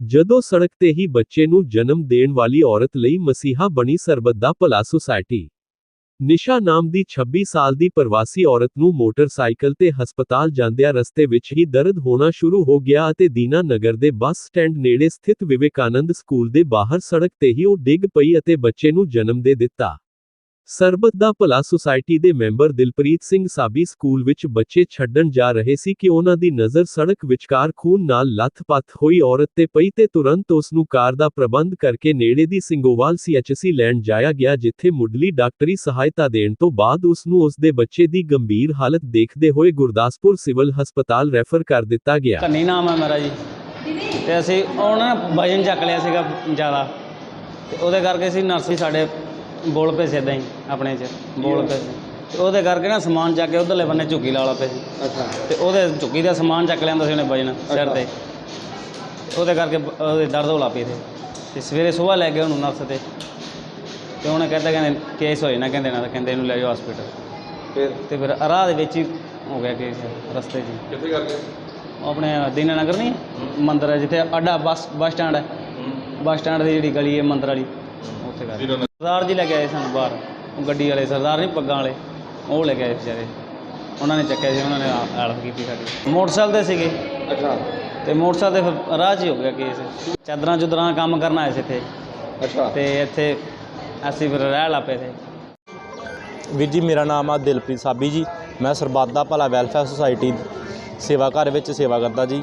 ਜਦੋਂ ਸੜਕ ਤੇ ਹੀ ਬੱਚੇ ਨੂੰ ਜਨਮ ਦੇਣ ਵਾਲੀ ਔਰਤ ਲਈ ਮਸੀਹਾ ਬਣੀ ਸਰਬੱਤ ਦਾ ਭਲਾ ਸੁਸਾਇਟੀ। ਨਿਸ਼ਾ ਨਾਮ ਦੀ 26 ਸਾਲ ਦੀ ਪ੍ਰਵਾਸੀ ਔਰਤ ਨੂੰ ਮੋਟਰਸਾਈਕਲ ਤੇ ਹਸਪਤਾਲ ਜਾਂਦਿਆਂ ਰਸਤੇ ਵਿੱਚ ਹੀ ਦਰਦ ਹੋਣਾ ਸ਼ੁਰੂ ਹੋ ਗਿਆ ਅਤੇ ਦੀਨਾ ਨਗਰ ਦੇ ਬੱਸ ਸਟੈਂਡ ਨੇੜੇ ਸਥਿਤ ਵਿਵੇਕਾਨੰਦ ਸਕੂਲ ਦੇ ਬਾਹਰ ਸੜਕ ਤੇ ਹੀ ਉਹ ਡਿੱਗ ਪਈ ਅਤੇ ਬੱਚੇ ਨੂੰ ਜਨਮ ਦੇ ਦਿੱਤਾ। ਸਰਬਤ ਦਾ ਭਲਾ ਸੁਸਾਇਟੀ ਦੇ ਮੈਂਬਰ ਦਿਲਪ੍ਰੀਤ ਸਿੰਘ ਸਾਬੀ ਸਕੂਲ ਵਿੱਚ ਬੱਚੇ ਛੱਡਣ ਜਾ ਰਹੇ ਸੀ ਕਿ ਉਹਨਾਂ ਦੀ ਨਜ਼ਰ ਸੜਕ ਵਿਚਕਾਰ ਖੂਨ ਨਾਲ ਲੱਥ-ਪੱਥ ਹੋਈ ਔਰਤ ਤੇ ਪਈ ਤੇ ਤੁਰੰਤ ਉਸ ਨੂੰ ਕਾਰ ਦਾ ਪ੍ਰਬੰਧ ਕਰਕੇ ਨੇੜੇ ਦੀ ਸਿੰਗੋਵਾਲ ਸੀਐਚਸੀ ਲੈਣ ਜਾਇਆ ਗਿਆ, ਜਿੱਥੇ ਮੁੱਢਲੀ ਡਾਕਟਰੀ ਸਹਾਇਤਾ ਦੇਣ ਤੋਂ ਬਾਅਦ ਉਸ ਨੂੰ ਉਸ ਦੇ ਬੱਚੇ ਦੀ ਗੰਭੀਰ ਹਾਲਤ ਦੇਖਦੇ ਹੋਏ ਗੁਰਦਾਸਪੁਰ ਸਿਵਲ ਹਸਪਤਾਲ ਰੈਫਰ ਕਰ ਦਿੱਤਾ ਗਿਆ। ਕੰਨੀ ਨਾਮ ਹੈ ਮੇਰਾ ਜੀ। ਤੇ ਅਸੀਂ ਉਹਨਾਂ ਨੇ ਵਜਨ ਚੱਕ ਲਿਆ ਸੀਗਾ ਜ਼ਿਆਦਾ। ਤੇ ਉਹਦੇ ਕਰਕੇ ਅਸੀਂ ਨਰਸੀ ਸਾਡੇ ਬੋਲ ਪਏ ਸੀ ਏਦਾਂ ਹੀ ਆਪਣੇ ਚ ਬੋਲ ਪਏ ਸੀ ਤੇ ਉਹਦੇ ਕਰਕੇ ਨਾ ਸਮਾਨ ਚੱਕ ਕੇ ਉਧਰਲੇ ਬੰਨੇ ਝੁੱਗੀ ਲਾ ਲਾ ਪਏ ਸੀ ਅੱਛਾ। ਤੇ ਉਹਦੇ ਝੁੱਗੀ ਦਾ ਸਮਾਨ ਚੱਕ ਲਿਆਂਦਾ ਸੀ ਉਹਨੇ ਵਜਨ ਸਿਰ ਤੇ। ਤੇ ਉਹਦੇ ਕਰਕੇ ਬ- ਉਹਦੇ ਦਰਦ ਹੋਲਾ ਪਈ ਤੇ ਤੇ ਸਵੇਰੇ ਸਵੇਰ ਲੈ ਗਏ ਉਹਨੂੰ ਨਰਸ ਤੇ। ਤੇ ਉਹਨੇ ਕਹਿੰਦਾ ਕਹਿੰਦੇ ਕੇਸ ਹੋਏ ਨਾ ਕਹਿੰਦੇ ਨਾ ਤਾਂ ਕਹਿੰਦੇ ਇਹਨੂੰ ਲੈ ਜਾਓ ਹਸਪੀਟਲ ਫਿਰ? ਤੇ ਫਿਰ ਰਾਹ ਦੇ ਵਿੱਚ ਹੀ ਹੋ ਗਿਆ ਕੇਸ ਰਸਤੇ 'ਚ। ਹੀ। ਕਿੱਥੇ ਕਰਕੇ ਉਹ ਆਪਣੇ ਦੀਨਾਨਗਰ ਨਹੀਂ ਮੰਦਿਰ ਹੈ ਜਿੱਥੇ ਅੱਡਾ ਬੱਸ ਬੱਸ ਸਟੈਂਡ ਹੈ। ਬੱਸ ਸਟੈਂਡ ਦੀ ਜਿਹੜੀ ਗਲੀ ਹੈ ਮੰਦਿਰ ਵਾਲੀ ਉੱਥੇ ਕਰ ਸਰਦਾਰ ਜੀ ਲੈ ਕੇ ਆਏ ਸਾਨੂੰ ਬਾਹਰ। ਉਹ ਗੱਡੀ ਵਾਲੇ ਸਰਦਾਰ ਨਹੀਂ ਪੱਗਾਂ ਵਾਲੇ। ਉਹ ਲੈ ਕੇ ਆਏ ਵਿਚਾਰੇ। ਉਹਨਾਂ ਨੇ ਚੱਕਿਆ ਸੀ ਉਹਨਾਂ ਨੇ ਹੈਲਪ ਕੀਤੀ ਸਾਡੀ। ਮੋਟਰਸਾਈਕਲ ਤੇ ਸੀਗੇ। ਅੱਛਾ। ਤੇ ਮੋਟਰਸਾਈਕਲ ਤੇ ਫਿਰ ਰਾਹ 'ਚ ਹੀ ਹੋ ਗਿਆ ਕੇਸ। ਚਾਦਰਾਂ ਚੁਦਰਾਂ ਕੰਮ ਕਰਨ ਆਏ ਸੀ ਇੱਥੇ। ਅੱਛਾ। ਤੇ ਇੱਥੇ ਅਸੀਂ ਫਿਰ ਰਹਿ ਲਾਪੇ ਤੇ ਵੀਰ ਜੀ ਮੇਰਾ ਨਾਮ ਆ ਦਿਲਪ੍ਰੀਤ ਸਾਬੀ ਜੀ। ਮੈਂ ਸਰਬੱਤ ਦਾ ਭਲਾ ਵੈਲਫੇਅਰ ਸੁਸਾਇਟੀ ਸੇਵਾ ਘਰ ਵਿੱਚ ਸੇਵਾ ਕਰਦਾ ਜੀ।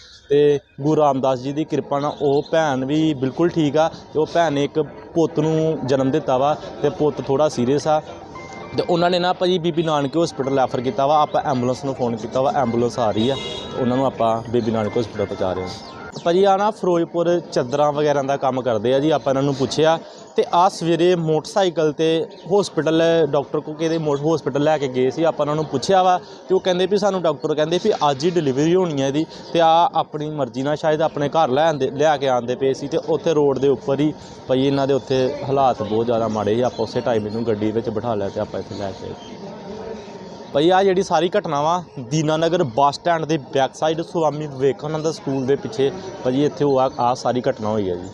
ਤੇ ਗੁਰੂ ਰਾਮਦਾਸ ਜੀ ਦੀ ਕਿਰਪਾ ਨਾਲ ਉਹ ਭੈਣ ਵੀ ਬਿਲਕੁਲ ਠੀਕ ਆ ਤੇ ਉਹ ਭੈਣ ਨੇ ਇੱਕ ਪੁੱਤ ਨੂੰ ਜਨਮ ਦਿੱਤਾ ਵਾ ਤੇ ਪੁੱਤ ਥੋੜਾ ਸੀਰੀਅਸ ਆ। ਤੇ ਉਹਨਾਂ ਨੇ ਨਾ ਭਾਜੀ ਬੀਬੀ ਨਾਨਕ ਹਸਪੀਟਲ ਰੈਫਰ ਕੀਤਾ ਵਾ, ਆਪਾਂ ਐਂਬੂਲੈਂਸ ਨੂੰ ਫੋਨ ਕੀਤਾ ਵਾ ਐਂਬੂਲੈਂਸ ਆ ਰਹੀ ਆ, ਉਹਨਾਂ ਨੂੰ ਆਪਾਂ ਬੀਬੀ ਨਾਨਕ ਹਸਪੀਟਲ ਪਹੁੰਚਾ ਰਹੇ ਹਾਂ। ਭਾਜੀ ਆ ਨਾ ਫਿਰੋਜ਼ਪੁਰ ਚਾਦਰਾਂ ਵਗੈਰਾ ਦਾ ਕੰਮ ਕਰਦੇ ਆ ਜੀ, ਆਪਾਂ ਇਹਨਾਂ ਨੂੰ ਪੁੱਛਿਆ ਤੇ ਆ ਸਵੇਰੇ ਮੋਟਰਸਾਈਕਲ ਤੇ ਹਸਪੀਟਲ ਡਾਕਟਰ ਕੋ ਕਿਹਦੇ ਹਸਪੀਟਲ ਲੈ ਕੇ ਗਏ ਸੀ, ਆਪਾਂ ਉਹਨਾਂ ਨੂੰ ਪੁੱਛਿਆ ਵਾ ਤੇ ਉਹ ਕਹਿੰਦੇ ਵੀ ਸਾਨੂੰ ਡਾਕਟਰ ਕਹਿੰਦੇ ਵੀ ਅੱਜ ਹੀ ਡਿਲੀਵਰੀ ਹੋਣੀ ਹੈ ਇਹਦੀ ਤੇ ਆ ਆਪਣੀ ਮਰਜ਼ੀ ਨਾਲ ਸ਼ਾਇਦ ਆਪਣੇ ਘਰ ਲੈ ਆਂਦੇ, ਲਿਆ ਕੇ ਆਂਦੇ ਪਏ ਸੀ ਤੇ ਉੱਥੇ ਰੋਡ ਦੇ ਉੱਪਰ ਹੀ ਭਾਈ ਇਹਨਾਂ ਦੇ ਉੱਥੇ ਹਾਲਾਤ ਬਹੁਤ ਜ਼ਿਆਦਾ ਮਾੜੇ ਸੀ, ਆਪਾਂ ਉਸੇ ਟਾਈਮ ਇਹਨੂੰ ਗੱਡੀ ਵਿੱਚ ਬਿਠਾ ਲਿਆ ਤੇ ਆਪਾਂ ਇੱਥੇ ਲੈ ਕੇ ਆਏ। ਭਾਈ ਆ ਜਿਹੜੀ ਸਾਰੀ ਘਟਨਾ ਵਾ, ਦੀਨਾਨਗਰ ਬੱਸ ਸਟੈਂਡ ਦੇ back side Swami Vivekananda school ਦੇ ਪਿੱਛੇ ਭਾਜੀ ਇੱਥੇ ਉਹ ਆ, ਆਹ ਸਾਰੀ ਘਟਨਾ ਹੋਈ ਹੈ ਜੀ।